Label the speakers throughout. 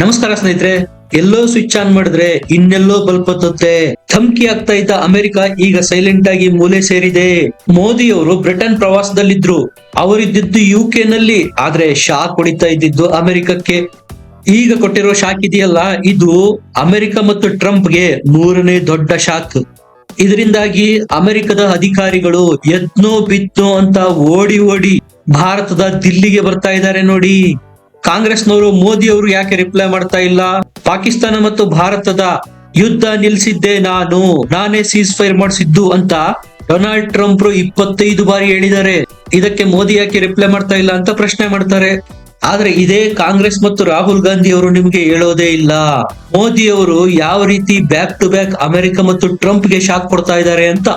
Speaker 1: ನಮಸ್ಕಾರ ಸ್ನೇಹಿತರೆ, ಎಲ್ಲೋ switch on ಮಾಡಿದ್ರೆ ಇನ್ನೆಲ್ಲೋ ಬಲ್ಪ್ ಹತ್ತುತ್ತೆ. ಧಮ್ಕಿ ಆಗ್ತಾ ಇದ್ದ ಅಮೆರಿಕ ಈಗ ಸೈಲೆಂಟ್ ಆಗಿ ಮೂಲೆ ಸೇರಿದೆ. ಮೋದಿ ಅವರು ಬ್ರಿಟನ್ ಪ್ರವಾಸದಲ್ಲಿದ್ರು. ಅವರಿದ್ದಿದ್ದು ಯು ಕೆ ನಲ್ಲಿ, ಆದ್ರೆ ಶಾಕ್ ಹೊಡಿತಾ ಇದ್ದಿದ್ದು ಅಮೆರಿಕಕ್ಕೆ. ಈಗ ಕೊಟ್ಟಿರೋ ಶಾಕ್ ಇದೆಯಲ್ಲ, ಇದು ಅಮೆರಿಕ ಮತ್ತು ಟ್ರಂಪ್ಗೆ ಮೂರನೇ ದೊಡ್ಡ ಶಾಕ್. ಇದರಿಂದಾಗಿ ಅಮೆರಿಕದ ಅಧಿಕಾರಿಗಳು ಎದ್ನೋ ಬಿತ್ನೋ ಅಂತ ಓಡಿ ಓಡಿ ಭಾರತದ ದಿಲ್ಲಿಗೆ ಬರ್ತಾ ಇದ್ದಾರೆ ನೋಡಿ. ಕಾಂಗ್ರೆಸ್ನವರು ಮೋದಿ ಅವರು ಯಾಕೆ ರಿಪ್ಲೈ ಮಾಡ್ತಾ ಇಲ್ಲ? ಪಾಕಿಸ್ತಾನ ಮತ್ತು ಭಾರತದ ಯುದ್ಧ ನಿಲ್ಸಿದ್ದೆ ನಾನು. ನಾನೇ ಸೀಸ್ ಫೈರ್ ಮಾಡಿಸಿದ್ದು ಅಂತ ಡೊನಾಲ್ಡ್ ಟ್ರಂಪ್ ಇಪ್ಪತ್ತೈದು ಬಾರಿ ಹೇಳಿದ್ದಾರೆ. ಇದಕ್ಕೆ ಮೋದಿ ಯಾಕೆ ರಿಪ್ಲೈ ಮಾಡ್ತಾ ಇಲ್ಲ ಅಂತ ಪ್ರಶ್ನೆ ಮಾಡ್ತಾರೆ. ಆದ್ರೆ ಇದೇ ಕಾಂಗ್ರೆಸ್ ಮತ್ತು ರಾಹುಲ್ ಗಾಂಧಿ ಅವರು ನಿಮ್ಗೆ ಹೇಳೋದೇ ಇಲ್ಲ. ಮೋದಿ ಅವರು ಯಾವ ರೀತಿ ಬ್ಯಾಕ್ ಟು ಬ್ಯಾಕ್ ಅಮೆರಿಕ ಮತ್ತು ಟ್ರಂಪ್ಗೆ ಶಾಕ್ ಕೊಡ್ತಾ ಇದ್ದಾರೆ ಅಂತ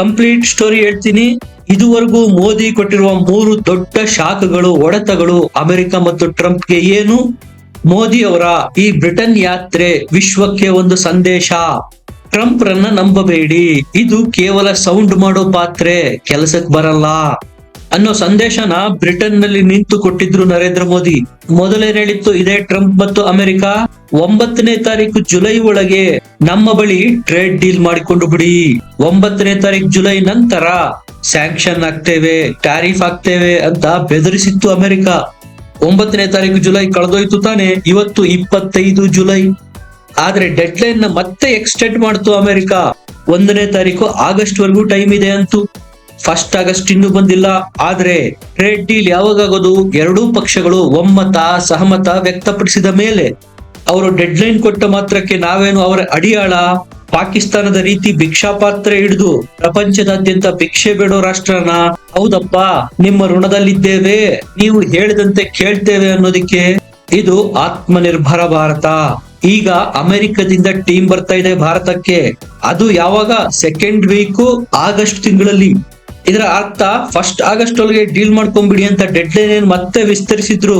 Speaker 1: ಕಂಪ್ಲೀಟ್ ಸ್ಟೋರಿ ಹೇಳ್ತೀನಿ. ಇದುವರೆಗೂ ಮೋದಿ ಕೊಟ್ಟಿರುವ ಮೂರು ದೊಡ್ಡ ಶಾಖಗಳು, ಒಡೆತಗಳು ಅಮೆರಿಕ ಮತ್ತು ಟ್ರಂಪ್ಗೆ ಏನು? ಮೋದಿ ಅವರ ಈ ಬ್ರಿಟನ್ ಯಾತ್ರೆ ವಿಶ್ವಕ್ಕೆ ಒಂದು ಸಂದೇಶ. ಟ್ರಂಪ್ ರನ್ನ ನಂಬಬೇಡಿ. ಇದು ಕೇವಲ ಸೌಂಡ್ ಮಾಡೋ ಪಾತ್ರೆ ಕೆಲಸಕ್ಕೆ ಬರಲ್ಲ. ಅನ್ನೋ ಸಂದೇಶನ ಬ್ರಿಟನ್ನಲ್ಲಿ ನಿಂತು ಕೊಟ್ಟಿದ್ರು ನರೇಂದ್ರ ಮೋದಿ. ಮೊದಲೇ ಹೇಳಿತ್ತು ಇದೇ ಟ್ರಂಪ್ ಮತ್ತು ಅಮೆರಿಕ. ಒಂಬತ್ತನೇ ತಾರೀಕು ಜುಲೈ ಒಳಗೆ ನಮ್ಮ ಬಳಿ ಟ್ರೇಡ್ ಡೀಲ್ ಮಾಡಿಕೊಂಡು ಬಿಡಿ. ಒಂಬತ್ತನೇ ತಾರೀಕು ಜುಲೈ ನಂತರ ಸ್ಯಾಂಕ್ಷನ್ ಆಗ್ತೇವೆ ಟ್ಯಾರಿಫ್ ಆಗ್ತೇವೆ ಅಂತ ಬೆದರಿಸಿತ್ತು ಅಮೆರಿಕ. ಒಂಬತ್ತನೇ ತಾರೀಕು ಜುಲೈ ಕಳೆದೋಯ್ತು ತಾನೆ, ಇವತ್ತು ಇಪ್ಪತ್ತೈದು ಜುಲೈ. ಆದ್ರೆ ಡೆಡ್ ಲೈನ್ನ ಮತ್ತೆ ಎಕ್ಸ್ಟೆಂಡ್ ಮಾಡ್ತು ಅಮೆರಿಕ. ಒಂದನೇ ತಾರೀಕು ಆಗಸ್ಟ್ ವರೆಗೂ ಟೈಮ್ ಇದೆ ಅಂತು. ಫಸ್ಟ್ ಆಗಸ್ಟ್ ಇನ್ನೂ ಬಂದಿಲ್ಲ. ಆದ್ರೆ ಟ್ರೇಡ್ ಡೀಲ್ ಯಾವಾಗ ಆಗೋದು ಎರಡೂ ಪಕ್ಷಗಳು ಒಮ್ಮತ, ಸಹಮತ ವ್ಯಕ್ತಪಡಿಸಿದ ಮೇಲೆ. ಅವರು ಡೆಡ್ ಲೈನ್ ಕೊಟ್ಟ ಮಾತ್ರಕ್ಕೆ ನಾವೇನು ಅವರ ಅಡಿಯಾಳ? ಪಾಕಿಸ್ತಾನದ ರೀತಿ ಭಿಕ್ಷಾಪಾತ್ರೆ ಹಿಡಿದು ಪ್ರಪಂಚದಾದ್ಯಂತ ಭಿಕ್ಷೆ ಬೇಡೋ ರಾಷ್ಟ್ರನ ಹೌದಪ್ಪ, ನಿಮ್ಮ ಋಣದಲ್ಲಿದ್ದೇವೆ, ನೀವು ಹೇಳಿದಂತೆ ಕೇಳ್ತೇವೆ ಅನ್ನೋದಕ್ಕೆ ಇದು ಆತ್ಮನಿರ್ಭರ ಭಾರತ. ಈಗ ಅಮೆರಿಕದಿಂದ ಟೀಮ್ ಬರ್ತಾ ಇದೆ ಭಾರತಕ್ಕೆ. ಅದು ಯಾವಾಗ? ಸೆಕೆಂಡ್ ವೀಕ್ ಆಗಸ್ಟ್ ತಿಂಗಳಲ್ಲಿ. ಇದರ ಅರ್ಥ ಫಸ್ಟ್ ಆಗಸ್ಟ್ ಒಳಗೆ ಡೀಲ್ ಮಾಡ್ಕೊಂಡ್ಬಿಡಿ ಅಂತ ಡೆಡ್ ಲೈನ್ ಮತ್ತೆ ವಿಸ್ತರಿಸಿದ್ರು.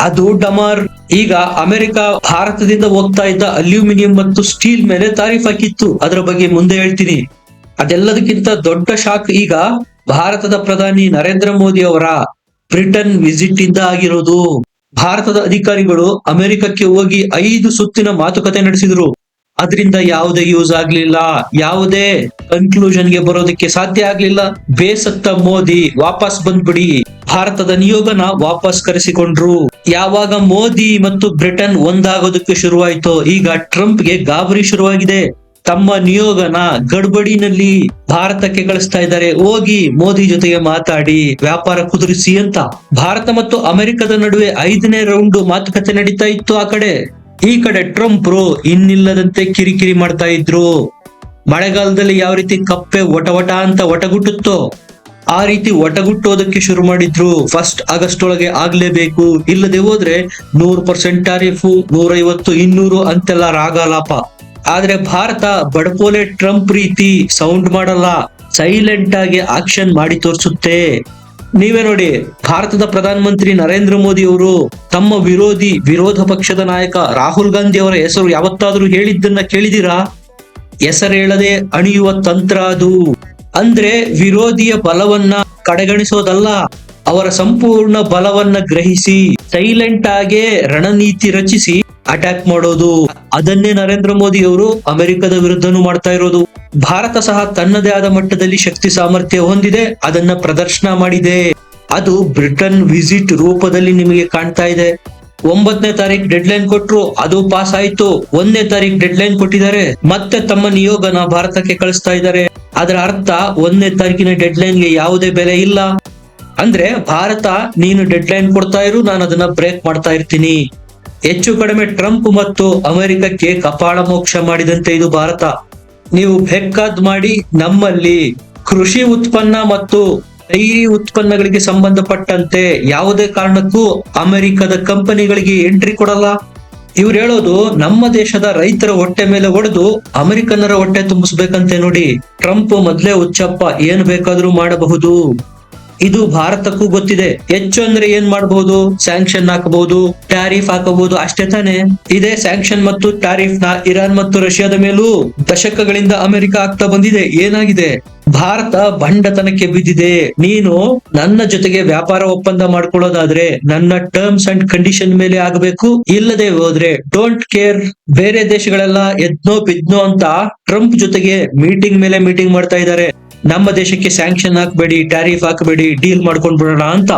Speaker 1: ಅದು ಡಮಾರ್. ಈಗ ಅಮೆರಿಕ ಭಾರತದಿಂದ ಹೋಗ್ತಾ ಇದ್ದ ಅಲ್ಯೂಮಿನಿಯಂ ಮತ್ತು ಸ್ಟೀಲ್ ಮೇಲೆ ತಾರೀಫ್ ಹಾಕಿತ್ತು. ಅದರ ಬಗ್ಗೆ ಮುಂದೆ ಹೇಳ್ತೀನಿ. ಅದೆಲ್ಲದಕ್ಕಿಂತ ದೊಡ್ಡ ಶಾಕ್ ಈಗ ಭಾರತದ ಪ್ರಧಾನಿ ನರೇಂದ್ರ ಮೋದಿ ಅವರ ಬ್ರಿಟನ್ ವಿಸಿಟ್ ಇಂದ ಆಗಿರೋದು. ಭಾರತದ ಅಧಿಕಾರಿಗಳು ಅಮೆರಿಕಕ್ಕೆ ಹೋಗಿ ಐದು ಸುತ್ತಿನ ಮಾತುಕತೆ ನಡೆಸಿದ್ರು. ಅದರಿಂದ ಯಾವುದೇ ಯೂಸ್ ಆಗ್ಲಿಲ್ಲ. ಯಾವುದೇ ಕನ್ಕ್ಲೂಷನ್ಗೆ ಬರೋದಕ್ಕೆ ಸಾಧ್ಯ ಆಗ್ಲಿಲ್ಲ. ಬೇಸತ್ತ ಮೋದಿ ವಾಪಸ್ ಬಂದ್ಬಿಡಿ. ಭಾರತದ ನಿಯೋಗನ ವಾಪಸ್ ಕರೆಸಿಕೊಂಡ್ರು ಯಾವಾಗ ಮೋದಿ ಮತ್ತು ಬ್ರಿಟನ್ ಒಂದಾಗೋದಕ್ಕೆ ಶುರುವಾಯಿತೋ, ಈಗ ಟ್ರಂಪ್ಗೆ ಗಾಬರಿ ಶುರುವಾಗಿದೆ. ತಮ್ಮ ನಿಯೋಗನ ಗಡ್ಬಡಿನಲ್ಲಿ ಭಾರತಕ್ಕೆ ಕಳಿಸ್ತಾ ಇದ್ದಾರೆ. ಹೋಗಿ ಮೋದಿ ಜೊತೆಗೆ ಮಾತಾಡಿ, ವ್ಯಾಪಾರ ಕುದುರಿಸಿ ಅಂತ. ಭಾರತ ಮತ್ತು ಅಮೆರಿಕದ ನಡುವೆ ಐದನೇ ರೌಂಡ್ ಮಾತುಕತೆ ನಡೀತಾ ಇತ್ತು ಆ ಕಡೆ. ಈ ಕಡೆ ಟ್ರಂಪ್ರು ಇನ್ನಿಲ್ಲದಂತೆ ಕಿರಿಕಿರಿ ಮಾಡ್ತಾ ಇದ್ರು. ಮಳೆಗಾಲದಲ್ಲಿ ಯಾವ ರೀತಿ ಕಪ್ಪೆ ಒಟ ಒಟ ಅಂತ ಒಟಗುಟ್ಟುತ್ತೋ ಆ ರೀತಿ ಒಟಗುಟ್ಟೋದಕ್ಕೆ ಶುರು ಮಾಡಿದ್ರು. ಫಸ್ಟ್ ಆಗಸ್ಟ್ ಒಳಗೆ ಆಗ್ಲೇಬೇಕು. ಇಲ್ಲದೆ ಹೋದ್ರೆ ನೂರು ಪರ್ಸೆಂಟ್ ಟಾರಿಫ್ ನೂರೈವತ್ತು, ಇನ್ನೂರು ಅಂತೆಲ್ಲ ರಾಗಲಾಪ. ಆದ್ರೆ ಭಾರತ ಬಡಪೋಲೆ ಟ್ರಂಪ್ ರೀತಿ ಸೌಂಡ್ ಮಾಡಲ್ಲ. ಸೈಲೆಂಟ್ ಆಗಿ ಆಕ್ಷನ್ ಮಾಡಿ ತೋರಿಸುತ್ತೆ. ನೀವೇ ನೋಡಿ, ಭಾರತದ ಪ್ರಧಾನಮಂತ್ರಿ ನರೇಂದ್ರ ಮೋದಿ ಅವರು ತಮ್ಮ ವಿರೋಧಿ, ವಿರೋಧ ಪಕ್ಷದ ನಾಯಕ ರಾಹುಲ್ ಗಾಂಧಿ ಅವರ ಹೆಸರು ಯಾವತ್ತಾದ್ರೂ ಹೇಳಿದ್ದನ್ನ ಕೇಳಿದಿರಾ ಹೆಸರು ಹೇಳದೆ ಅಣಿಯುವ ತಂತ್ರ ಅದು. ಅಂದ್ರೆ ವಿರೋಧಿಯ ಬಲವನ್ನ ಕಡೆಗಣಿಸೋದಲ್ಲ, ಅವರ ಸಂಪೂರ್ಣ ಬಲವನ್ನ ಗ್ರಹಿಸಿ ಸೈಲೆಂಟ್ ಆಗೇ ರಣನೀತಿ ರಚಿಸಿ ಅಟ್ಯಾಕ್ ಮಾಡೋದು. ಅದನ್ನೇ ನರೇಂದ್ರ ಮೋದಿ ಅವರು ಅಮೆರಿಕದ ವಿರುದ್ಧನೂ ಮಾಡ್ತಾ ಇರೋದು. ಭಾರತ ಸಹ ತನ್ನದೇ ಆದ ಮಟ್ಟದಲ್ಲಿ ಶಕ್ತಿ ಸಾಮರ್ಥ್ಯ ಹೊಂದಿದೆ, ಅದನ್ನ ಪ್ರದರ್ಶನ ಮಾಡಿದೆ. ಅದು ಬ್ರಿಟನ್ ವಿಸಿಟ್ ರೂಪದಲ್ಲಿ ನಿಮಗೆ ಕಾಣ್ತಾ ಇದೆ. ಒಂಬತ್ತನೇ ತಾರೀಕು ಡೆಡ್ ಲೈನ್ ಕೊಟ್ರು, ಅದು ಪಾಸ್ ಆಯ್ತು. ಒಂದನೇ ತಾರೀಕು ಡೆಡ್ ಲೈನ್ ಕೊಟ್ಟಿದ್ದಾರೆ. ಮತ್ತೆ ತಮ್ಮ ನಿಯೋಗನ ಭಾರತಕ್ಕೆ ಕಳಿಸ್ತಾ ಇದ್ದಾರೆ. ಅದರ ಅರ್ಥ ಒಂದನೇ ತಾರೀಕಿನ ಡೆಡ್ ಲೈನ್ಗೆ ಯಾವುದೇ ಬೆಲೆ ಇಲ್ಲ. ಅಂದ್ರೆ ಭಾರತ, ನೀನು ಡೆಡ್ ಲೈನ್ ಕೊಡ್ತಾ ಇರು, ನಾನು ಅದನ್ನ ಬ್ರೇಕ್ ಮಾಡ್ತಾ ಇರ್ತೀನಿ. ಹೆಚ್ಚು ಕಡಿಮೆ ಟ್ರಂಪ್ ಮತ್ತು ಅಮೆರಿಕಕ್ಕೆ ಕಪಾಳ ಮೋಕ್ಷ ಮಾಡಿದಂತೆ ಇದು ಭಾರತ. ನೀವು ಬೆಕ್ಕಾದ್ ಮಾಡಿ ನಮ್ಮಲ್ಲಿ ಕೃಷಿ ಉತ್ಪನ್ನ ಮತ್ತು ಡೈರಿ ಉತ್ಪನ್ನಗಳಿಗೆ ಸಂಬಂಧಪಟ್ಟಂತೆ ಯಾವುದೇ ಕಾರಣಕ್ಕೂ ಅಮೆರಿಕದ ಕಂಪನಿಗಳಿಗೆ ಎಂಟ್ರಿ ಕೊಡಲ್ಲ. ಇವ್ರು ಹೇಳೋದು, ನಮ್ಮ ದೇಶದ ರೈತರ ಹೊಟ್ಟೆ ಮೇಲೆ ಹೊಡೆದು ಅಮೆರಿಕನ್ನರ ಹೊಟ್ಟೆ ತುಂಬಿಸ್ಬೇಕಂತೆ ನೋಡಿ. ಟ್ರಂಪ್ ಮೊದ್ಲೇ ಹುಚ್ಚಪ್ಪ, ಏನ್ ಬೇಕಾದ್ರೂ ಮಾಡಬಹುದು. ಇದು ಭಾರತಕ್ಕೂ ಗೊತ್ತಿದೆ. ಹೆಚ್ಚು ಅಂದ್ರೆ ಏನ್ ಮಾಡಬಹುದು ಸ್ಯಾಂಕ್ಷನ್ ಹಾಕಬಹುದು ಟ್ಯಾರಿಫ್ ಹಾಕಬಹುದು ಅಷ್ಟೇ ತಾನೆ. ಇದೇ ಸ್ಯಾಂಕ್ಷನ್ ಮತ್ತು ಟ್ಯಾರಿಫ್ನ ಇರಾನ್ ಮತ್ತು ರಷ್ಯಾದ ಮೇಲೂ ದಶಕಗಳಿಂದ ಅಮೆರಿಕ ಆಗ್ತಾ ಬಂದಿದೆ. ಏನಾಗಿದೆ? ಭಾರತ ಬಂಡತನಕ್ಕೆ ಬಿದ್ದಿದೆ. ನೀನು ನನ್ನ ಜೊತೆಗೆ ವ್ಯಾಪಾರ ಒಪ್ಪಂದ ಮಾಡ್ಕೊಳ್ಳೋದಾದ್ರೆ ನನ್ನ ಟರ್ಮ್ಸ್ ಅಂಡ್ ಕಂಡೀಷನ್ ಮೇಲೆ ಆಗಬೇಕು. ಇಲ್ಲದೆ ಹೋದ್ರೆ ಡೋಂಟ್ ಕೇರ್ ಬೇರೆ ದೇಶಗಳೆಲ್ಲ ಎದ್ನೋ ಬಿದ್ನೋ ಅಂತ ಟ್ರಂಪ್ ಜೊತೆಗೆ ಮೀಟಿಂಗ್ ಮೇಲೆ ಮೀಟಿಂಗ್ ಮಾಡ್ತಾ ಇದ್ದಾರೆ. ನಮ್ಮ ದೇಶಕ್ಕೆ ಸ್ಯಾಂಕ್ಷನ್ ಹಾಕಬೇಡಿ ಟ್ಯಾರಿಫ್ ಹಾಕಬೇಡಿ ಡೀಲ್ ಮಾಡ್ಕೊಂಡ್ ಬಿಡೋಣ ಅಂತ.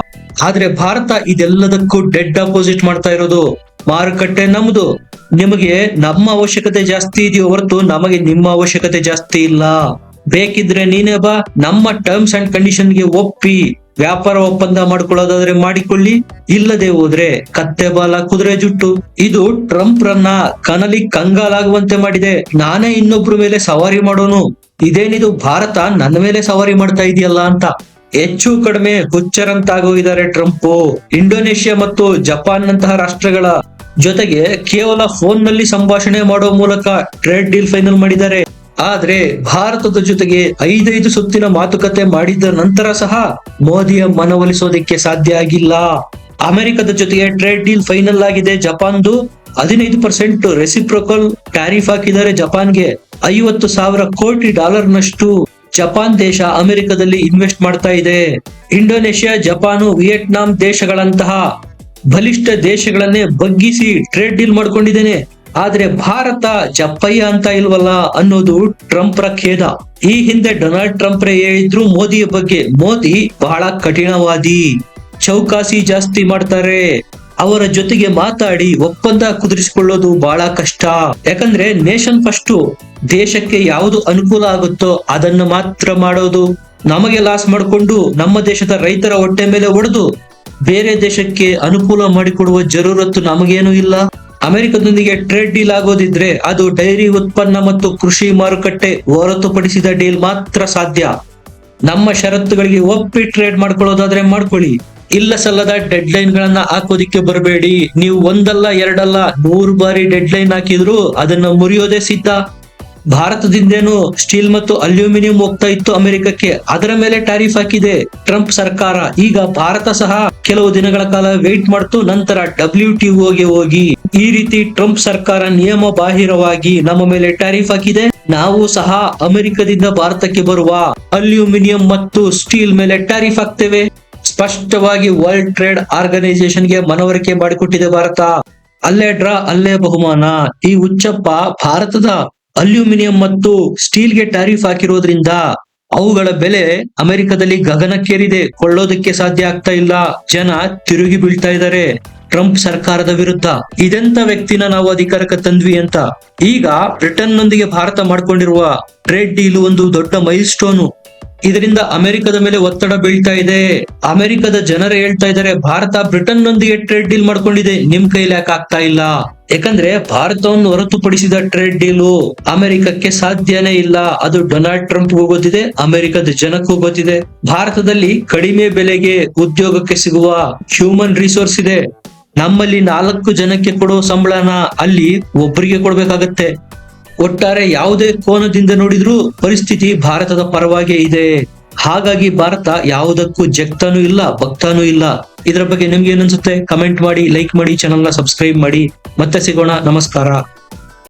Speaker 1: ಆದ್ರೆ ಭಾರತ ಇದೆಲ್ಲದಕ್ಕೂ ಡೆಡ್ ಅಪೋಸಿಟ್ ಮಾಡ್ತಾ ಇರೋದು. ಮಾರುಕಟ್ಟೆ ನಮ್ದು. ನಿಮಗೆ ನಮ್ಮ ಅವಶ್ಯಕತೆ ಜಾಸ್ತಿ ಇದೆಯೋ ಹೊರತು ನಮಗೆ ನಿಮ್ಮ ಅವಶ್ಯಕತೆ ಜಾಸ್ತಿ ಇಲ್ಲ. ಬೇಕಿದ್ರೆ ನೀನೇ ಬಾ, ನಮ್ಮ ಟರ್ಮ್ಸ್ ಅಂಡ್ ಕಂಡೀಷನ್ಗೆ ಒಪ್ಪಿ. ವ್ಯಾಪಾರ ಒಪ್ಪಂದ ಮಾಡ್ಕೊಳ್ಳೋದಾದ್ರೆ ಮಾಡಿಕೊಳ್ಳಿ, ಇಲ್ಲದೆ ಹೋದ್ರೆ ಕತ್ತೆ ಬಾಲ ಕುದುರೆ ಜುಟ್ಟು. ಇದು ಟ್ರಂಪ್ ರನ್ನ ಕನಲಿ ಕಂಗಾಲಾಗುವಂತೆ ಮಾಡಿದೆ. ನಾನೇ ಇನ್ನೊಬ್ರ ಮೇಲೆ ಸವಾರಿ ಮಾಡೋನು. ಇದೇನಿದು ಭಾರತ ನನ್ನ ಮೇಲೆ ಸವಾರಿ ಮಾಡ್ತಾ ಇದೆಯಲ್ಲ ಅಂತ. ಹೆಚ್ಚು ಕಡಿಮೆ ಹುಚ್ಚರಂತಾಗೋಗಿದ್ದಾರೆ ಟ್ರಂಪ್. ಇಂಡೋನೇಷ್ಯಾ ಮತ್ತು ಜಪಾನ್ ನಂತಹ ರಾಷ್ಟ್ರಗಳ ಜೊತೆಗೆ ಕೇವಲ ಫೋನ್ನಲ್ಲಿ ಸಂಭಾಷಣೆ ಮಾಡೋ ಮೂಲಕ ಟ್ರೇಡ್ ಡೀಲ್ ಫೈನಲ್ ಮಾಡಿದ್ದಾರೆ. ಆದ್ರೆ ಭಾರತದ ಜೊತೆಗೆ ಐದೈದು ಸುತ್ತಿನ ಮಾತುಕತೆ ಮಾಡಿದ ನಂತರ ಸಹ ಮೋದಿಯ ಮನವೊಲಿಸೋದಕ್ಕೆ ಸಾಧ್ಯ ಆಗಿಲ್ಲ. ಅಮೆರಿಕದ ಜೊತೆಗೆ ಟ್ರೇಡ್ ಡೀಲ್ ಫೈನಲ್ ಆಗಿದೆ. ಜಪಾನ್ದು ಹದಿನೈದು ಪರ್ಸೆಂಟ್ ರೆಸಿಪ್ರೋಕಲ್ ಟ್ಯಾರಿಫ್ ಹಾಕಿದ್ದಾರೆ ಜಪಾನ್ಗೆ. ಐವತ್ತು ಸಾವಿರ ಕೋಟಿ ಡಾಲರ್ ನಷ್ಟು ಜಪಾನ್ ದೇಶ ಅಮೆರಿಕದಲ್ಲಿ ಇನ್ವೆಸ್ಟ್ ಮಾಡ್ತಾ ಇದೆ. ಇಂಡೋನೇಷ್ಯಾ, ಜಪಾನು, ವಿಯೆಟ್ನಾಂ ದೇಶಗಳಂತಹ ಬಲಿಷ್ಠ ದೇಶಗಳನ್ನೇ ಬಗ್ಗಿಸಿ ಟ್ರೇಡ್ ಡೀಲ್ ಮಾಡ್ಕೊಂಡಿದ್ದೇನೆ. ಆದ್ರೆ ಭಾರತ ಜಪ್ಪಯ್ಯ ಅಂತ ಇಲ್ವಲ್ಲ ಅನ್ನೋದು ಟ್ರಂಪ್ರ ಖೇದ. ಈ ಹಿಂದೆ ಡೊನಾಲ್ಡ್ ಟ್ರಂಪ್ ಹೇಳಿದ್ರು ಮೋದಿಯ ಬಗ್ಗೆ. ಮೋದಿ ಬಹಳ ಕಠಿಣವಾದಿ. ಚೌಕಾಸಿ ಜಾಸ್ತಿ ಮಾಡ್ತಾರೆ. ಅವರ ಜೊತೆಗೆ ಮಾತಾಡಿ ಒಪ್ಪಂದ ಕುದುರಿಸಿಕೊಳ್ಳೋದು ಬಹಳ ಕಷ್ಟ. ಯಾಕಂದ್ರೆ ನೇಷನ್ ಫಸ್ಟ್ ದೇಶಕ್ಕೆ ಯಾವುದು ಅನುಕೂಲ ಆಗುತ್ತೋ ಅದನ್ನು ಮಾತ್ರ ಮಾಡೋದು. ನಮಗೆ ಲಾಸ್ ಮಾಡಿಕೊಂಡು ನಮ್ಮ ದೇಶದ ರೈತರ ಹೊಟ್ಟೆ ಮೇಲೆ ಹೊಡೆದು ಬೇರೆ ದೇಶಕ್ಕೆ ಅನುಕೂಲ ಮಾಡಿಕೊಡುವ ಜರೂರತ್ತು ನಮಗೇನು ಇಲ್ಲ. ಅಮೆರಿಕದೊಂದಿಗೆ ಟ್ರೇಡ್ ಡೀಲ್ ಆಗೋದಿದ್ರೆ ಅದು ಡೈರಿ ಉತ್ಪನ್ನ ಮತ್ತು ಕೃಷಿ ಮಾರುಕಟ್ಟೆ ಹೊರತುಪಡಿಸಿದ ಡೀಲ್ ಮಾತ್ರ ಸಾಧ್ಯ. ನಮ್ಮ ಷರತ್ತುಗಳಿಗೆ ಒಪ್ಪಿ ಟ್ರೇಡ್ ಮಾಡ್ಕೊಳ್ಳೋದಾದ್ರೆ ಮಾಡ್ಕೊಳ್ಳಿ. ಇಲ್ಲ ಸಲ್ಲದ ಡೆಡ್ ಲೈನ್ ಗಳನ್ನ ಹಾಕೋದಿಕ್ಕೆ ಬರಬೇಡಿ. ನೀವು ಒಂದಲ್ಲ, ಎರಡಲ್ಲ ನೂರು ಬಾರಿ ಡೆಡ್ ಲೈನ್ ಹಾಕಿದ್ರು ಅದನ್ನ ಮುರಿಯೋದೇ ಸಿದ್ಧ. ಭಾರತದಿಂದೇನು ಸ್ಟೀಲ್ ಮತ್ತು ಅಲ್ಯೂಮಿನಿಯಂ ಹೋಗ್ತಾ ಇತ್ತು ಅಮೆರಿಕಕ್ಕೆ. ಅದರ ಮೇಲೆ ಟ್ಯಾರಿಫ್ ಹಾಕಿದೆ. ಟ್ರಂಪ್ ಸರ್ಕಾರ. ಈಗ ಭಾರತ ಸಹ ಕೆಲವು ದಿನಗಳ ಕಾಲ ವೇಟ್ ಮಾಡ್ತು, ನಂತರ ಡಬ್ಲ್ಯೂ ಟಿ ಹೋಗಿ. ಈ ರೀತಿ ಟ್ರಂಪ್ ಸರ್ಕಾರ ನಿಯಮ ಬಾಹಿರವಾಗಿ ನಮ್ಮ ಮೇಲೆ ಟ್ಯಾರಿಫ್ ಹಾಕಿದೆ. ನಾವು ಸಹ ಅಮೆರಿಕದಿಂದ ಭಾರತಕ್ಕೆ ಬರುವ ಅಲ್ಯೂಮಿನಿಯಂ ಮತ್ತು ಸ್ಟೀಲ್ ಮೇಲೆ ಟ್ಯಾರಿಫ್ ಹಾಕ್ತೇವೆ. ಸ್ಪಷ್ಟವಾಗಿ ವರ್ಲ್ಡ್ ಟ್ರೇಡ್ ಆರ್ಗನೈಸೇಷನ್ಗೆ ಮನವರಿಕೆ ಮಾಡಿಕೊಟ್ಟಿದೆ ಭಾರತ. ಅಲ್ಲೇ ಡ್ರಾ, ಅಲ್ಲೇ ಬಹುಮಾನ. ಈ ಉಚ್ಚಪ್ಪ ಭಾರತದ ಅಲ್ಯೂಮಿನಿಯಂ ಮತ್ತು ಸ್ಟೀಲ್ಗೆ ಟ್ಯಾರಿಫ್ ಹಾಕಿರೋದ್ರಿಂದ ಅವುಗಳ ಬೆಲೆ ಅಮೆರಿಕದಲ್ಲಿ ಗಗನಕ್ಕೇರಿದೆ. ಕೊಳ್ಳೋದಕ್ಕೆ ಸಾಧ್ಯ ಆಗ್ತಾ ಇಲ್ಲ. ಜನ ತಿರುಗಿ ಬೀಳ್ತಾ ಇದ್ದಾರೆ. ಟ್ರಂಪ್ ಸರ್ಕಾರದ ವಿರುದ್ಧ ಇದೆಂತ ವ್ಯಕ್ತಿನ ನಾವು ಅಧಿಕಾರಕ್ಕೆ ತಂದ್ವಿ ಅಂತ. ಈಗ ಬ್ರಿಟನ್ ನೊಂದಿಗೆ ಭಾರತ ಮಾಡ್ಕೊಂಡಿರುವ ಟ್ರೇಡ್ ಡೀಲ್ ಒಂದು ದೊಡ್ಡ ಮೈಲ್ ಸ್ಟೋನು ಇದರಿಂದ ಅಮೆರಿಕದ ಮೇಲೆ ಒತ್ತಡ ಬೀಳ್ತಾ ಇದೆ. ಅಮೆರಿಕದ ಜನರು ಹೇಳ್ತಾ ಇದ್ದಾರೆ, ಭಾರತ ಬ್ರಿಟನ್ ನೊಂದಿಗೆ ಟ್ರೇಡ್ ಡೀಲ್ ಮಾಡ್ಕೊಂಡಿದೆ. ನಿಮ್ ಕೈಲಿ ಯಾಕೆ ಆಗ್ತಾ ಇಲ್ಲ? ಯಾಕಂದ್ರೆ ಭಾರತವನ್ನು ಹೊರತುಪಡಿಸಿದ ಟ್ರೇಡ್ ಡೀಲು ಅಮೆರಿಕಕ್ಕೆ ಸಾಧ್ಯನೇ ಇಲ್ಲ. ಅದು ಡೊನಾಲ್ಡ್ ಟ್ರಂಪ್ ಗೊತ್ತಿದೆ ಅಮೆರಿಕದ ಜನಕ್ಕೂ ಗೊತ್ತಿದೆ ಭಾರತದಲ್ಲಿ ಕಡಿಮೆ ಬೆಲೆಗೆ ಉದ್ಯೋಗಕ್ಕೆ ಸಿಗುವ ಹ್ಯೂಮನ್ ರಿಸೋರ್ಸ್ ಇದೆ. ನಮ್ಮಲ್ಲಿ ನಾಲ್ಕು ಜನಕ್ಕೆ ಕೊಡೋ ಸಂಬಳನ ಅಲ್ಲಿ ಒಬ್ಬರಿಗೆ ಕೊಡ್ಬೇಕಾಗತ್ತೆ. ಒಟ್ಟಾರೆ ಯಾವುದೇ ಕೋನದಿಂದ ನೋಡಿದ್ರು ಪರಿಸ್ಥಿತಿ ಭಾರತದ ಪರವಾಗೇ ಇದೆ. ಹಾಗಾಗಿ ಭಾರತ ಯಾವುದಕ್ಕೂ ಜಗ್ತಾನೂ ಇಲ್ಲ, ಭಕ್ತಾನೂ ಇಲ್ಲ. ಇದರ ಬಗ್ಗೆ ನಿಮ್ಗೆ ಏನನ್ಸುತ್ತೆ ಕಮೆಂಟ್ ಮಾಡಿ ಲೈಕ್ ಮಾಡಿ ಚಾನಲ್ನ ಸಬ್ಸ್ಕ್ರೈಬ್ ಮಾಡಿ. ಮತ್ತೆ ಸಿಗೋಣ. ನಮಸ್ಕಾರ.